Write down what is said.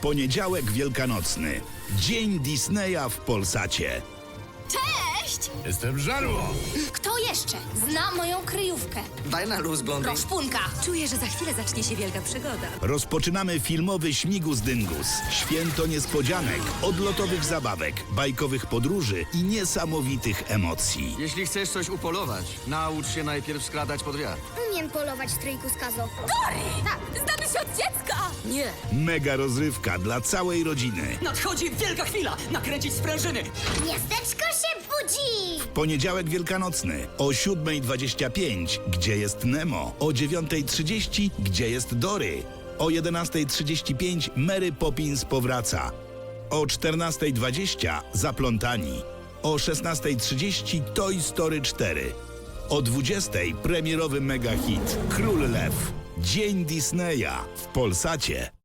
Poniedziałek Wielkanocny. Dzień Disneya w Polsacie. Cześć! Jestem żarło! Kto jeszcze zna moją kryjówkę? Daj na luz, blondyn. Roszpunka. Czuję, że za chwilę zacznie się wielka przygoda. Rozpoczynamy filmowy Śmigus Dyngus. Święto niespodzianek, odlotowych zabawek, bajkowych podróży i niesamowitych emocji. Jeśli chcesz coś upolować, naucz się najpierw skradać pod wiatr. Umiem polować, stryjku skazo. Tak, znamy się od dziecka! Nie! Mega rozrywka dla całej rodziny. Nadchodzi wielka chwila! Nakręcić sprężyny! Miasteczko! Poniedziałek Wielkanocny o 7.25, gdzie jest Nemo, o 9.30, gdzie jest Dory, o 11.35 Mary Poppins powraca, o 14.20 Zaplątani, o 16.30 Toy Story 4, o 20.00 premierowy mega hit Król Lew. Dzień Disneya w Polsacie.